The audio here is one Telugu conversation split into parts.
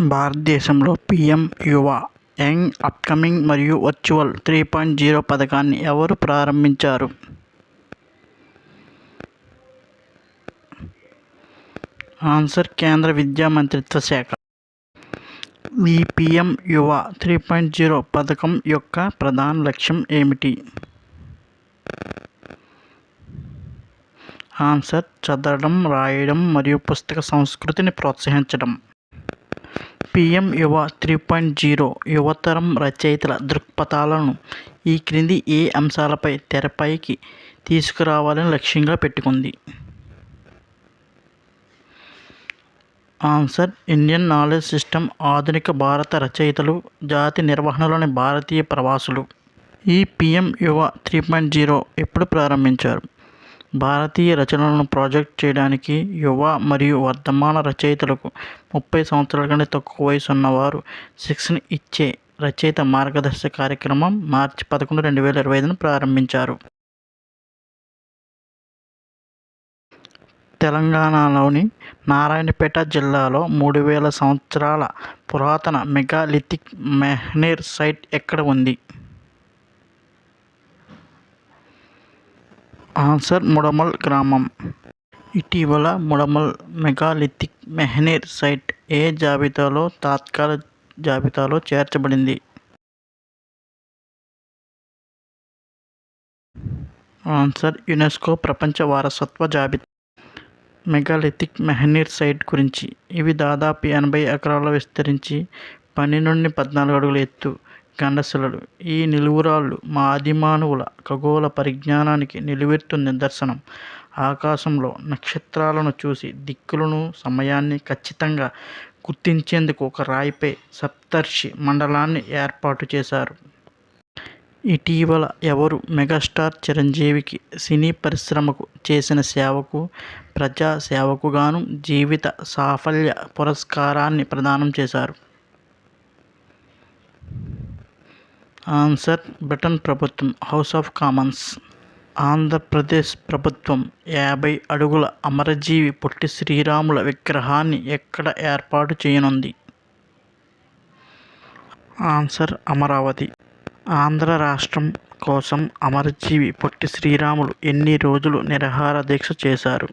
భారతదేశంలో పీఎం యువ యంగ్ అప్కమింగ్ మరియు వర్చువల్ త్రీ పాయింట్ జీరో పథకాన్ని ఎవరు ప్రారంభించారు? ఆన్సర్ కేంద్ర విద్యా మంత్రిత్వ శాఖ. ఈ పీఎం యువ త్రీ పాయింట్ జీరో పథకం యొక్క ప్రధాన లక్ష్యం ఏమిటి? ఆన్సర్ చదవడం రాయడం మరియు పుస్తక సంస్కృతిని ప్రోత్సహించడం. పిఎం యువ త్రీ పాయింట్ జీరో యువతరం రచయితల దృక్పథాలను ఈ క్రింది ఏ అంశాలపై తెరపైకి తీసుకురావాలని లక్ష్యంగా పెట్టుకుంది. ఆన్సర్ ఇండియన్ నాలెడ్జ్ సిస్టమ్ ఆధునిక భారత రచయితలు జాతి నిర్వహణలోని భారతీయ ప్రవాసులు. ఈ పిఎం యువ త్రీ పాయింట్ జీరో ఎప్పుడు ప్రారంభించారు? భారతీయ రచనలను ప్రాజెక్ట్ చేయడానికి యువ మరియు వర్ధమాన రచయితలకు ముప్పై సంవత్సరాల కంటే తక్కువ వయసు ఉన్నవారు శిక్షణ ఇచ్చే రచయిత మార్గదర్శక కార్యక్రమం మార్చి పదకొండు రెండు వేల ఇరవై ఐదును ప్రారంభించారు. తెలంగాణలోని నారాయణపేట జిల్లాలో మూడు వేల సంవత్సరాల పురాతన మెగాలిథిక్ మెహ్నేర్ సైట్ ఎక్కడ ఉంది? ఆన్సర్ ముడమల్ గ్రామం. ఇటీవల ముడమల్ మెగాలిథిక్ మెహ్నేర్ సైట్ ఏ జాబితాలో తాత్కాల జాబితాలో చేర్చబడింది? ఆన్సర్ యునెస్కో ప్రపంచ వారసత్వ జాబితా. మెగాలిథిక్ మెహనీర్ సైట్ గురించి. ఇవి దాదాపు ఎనభై ఎకరాల్లో విస్తరించి పన్నెండు నుండి పద్నాలుగు అడుగుల ఎత్తు. గండశిలలు ఈ నిలువురాళ్ళు మా ఆదిమానవుల ఖగోళ పరిజ్ఞానానికి నిలువెత్తు నిదర్శనం. ఆకాశంలో నక్షత్రాలను చూసి దిక్కులను సమయాన్ని ఖచ్చితంగా గుర్తించేందుకు ఒక రాయిపై సప్తర్షి మండలాన్ని ఏర్పాటు చేశారు. ఇటీవల ఎవరు మెగాస్టార్ చిరంజీవికి సినీ పరిశ్రమకు చేసిన సేవకు ప్రజా సేవకుగాను జీవిత సాఫల్య పురస్కారాన్ని ప్రదానం చేశారు. ఆన్సర్ బ్రిటన్ ప్రభుత్వం హౌస్ ఆఫ్ కామన్స్ ఆంధ్రప్రదేశ్ ప్రభుత్వం యాభై అడుగుల అమరజీవి పొట్టి శ్రీరాముల విగ్రహాన్ని ఎక్కడ ఏర్పాటు చేయనుంది? ఆన్సర్ అమరావతి. ఆంధ్ర రాష్ట్రం కోసం అమరజీవి పొట్టి శ్రీరాములు ఎన్ని రోజులు నిరహార దీక్ష చేశారు?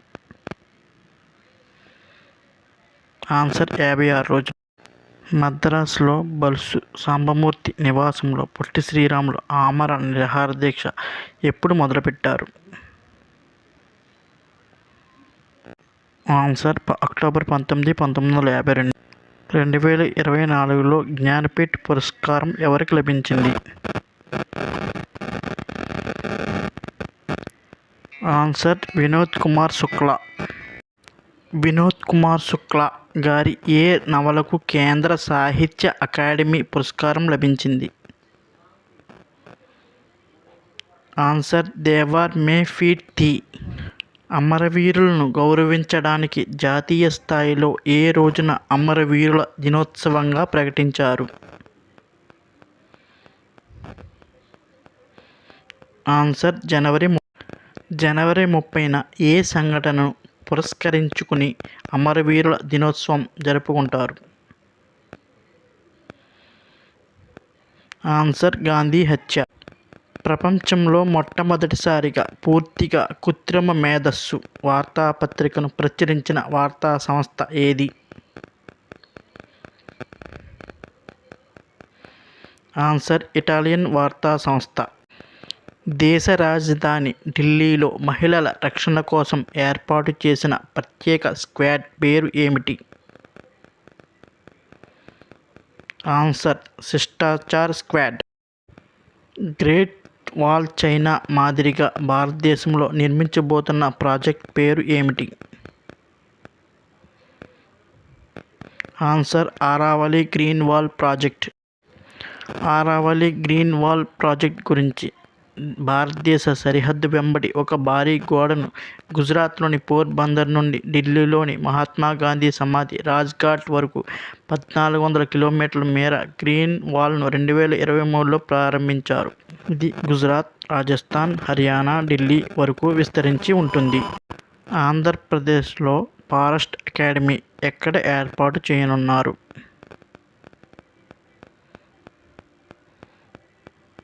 ఆన్సర్ యాభై ఆరు రోజులు. మద్రాసులో బల్సు సాంబమూర్తి నివాసంలో పొట్టి శ్రీరాములు ఆమర నిరాహార దీక్ష ఎప్పుడు మొదలుపెట్టారు? ఆన్సర్ అక్టోబర్ పంతొమ్మిది పంతొమ్మిది వందల యాభై రెండు. రెండు వేల ఇరవై నాలుగులో జ్ఞానపీఠ్ పురస్కారం ఎవరికి లభించింది? ఆన్సర్ వినోద్ కుమార్ శుక్లా. వినోద్ కుమార్ శుక్లా. గారి ఏ నవలకు కేంద్ర సాహిత్య అకాడమీ పురస్కారం లభించింది? ఆన్సర్ దేవార్ మే ఫీట్ థీ. అమరవీరులను గౌరవించడానికి జాతీయ స్థాయిలో ఏ రోజున అమరవీరుల దినోత్సవంగా ప్రకటించారు? ఆన్సర్ జనవరి ము- జనవరి ముప్పైన ఏ సంఘటనను పురస్కరించుకుని అమరవీరుల దినోత్సవం జరుపుకుంటారు. ఆన్సర్ గాంధీ హత్య. ప్రపంచంలో మొట్టమొదటిసారిగా పూర్తిగా కృత్రిమ మేధస్సు వార్తాపత్రికను ప్రచురించిన వార్తా సంస్థ ఏది? ఆన్సర్ ఇటాలియన్ వార్తా సంస్థ. దేశ రాజధాని ఢిల్లీలో మహిళల రక్షణ కోసం ఏర్పాటు చేసిన ప్రత్యేక స్క్వాడ్ పేరు ఏమిటి? Answer Shishtachar squad. Great wall China మాదిరిగా భారతదేశంలో నిర్మించబోతున్న ప్రాజెక్ట్ పేరు ఏమిటి? Answer Aravalli green wall project. Aravalli green wall project గురించి భారతదేశ సరిహద్దు వెంబడి ఒక భారీ గోడను గుజరాత్లోని పోర్బందర్ నుండి ఢిల్లీలోని మహాత్మా గాంధీ సమాధి రాజ్ఘాట్ వరకు పద్నాలుగు వందల కిలోమీటర్ల మేర గ్రీన్ వాల్ను రెండు వేల ఇరవై మూడులో ప్రారంభించారు. ఇది గుజరాత్ రాజస్థాన్ హర్యానా ఢిల్లీ వరకు విస్తరించి ఉంటుంది. ఆంధ్రప్రదేశ్లో ఫారెస్ట్ అకాడమీ ఎక్కడ ఏర్పాటు చేయనున్నారు?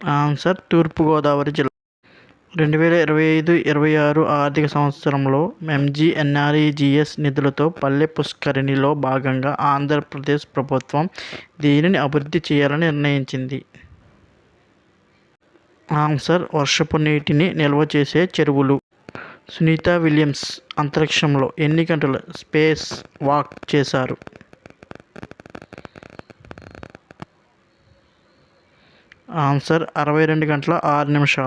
ఆన్సర్ తూర్పుగోదావరి జిల్లా. రెండు వేల ఇరవై ఐదు ఇరవై ఆరు ఆర్థిక సంవత్సరంలో ఎంజీఎన్ఆర్ఈజీఎస్ నిధులతో పల్లె పుష్కరిణిలో భాగంగా ఆంధ్రప్రదేశ్ ప్రభుత్వం దీనిని అభివృద్ధి చేయాలని నిర్ణయించింది. ఆన్సర్ వర్షపు నీటిని నిల్వ చేసే చెరువులు. సునీత విలియమ్స్ అంతరిక్షంలో ఎన్ని గంటలు స్పేస్ వాక్ చేశారు? ఆన్సర్ అరవై రెండు గంటల ఆరు నిమిషాలు.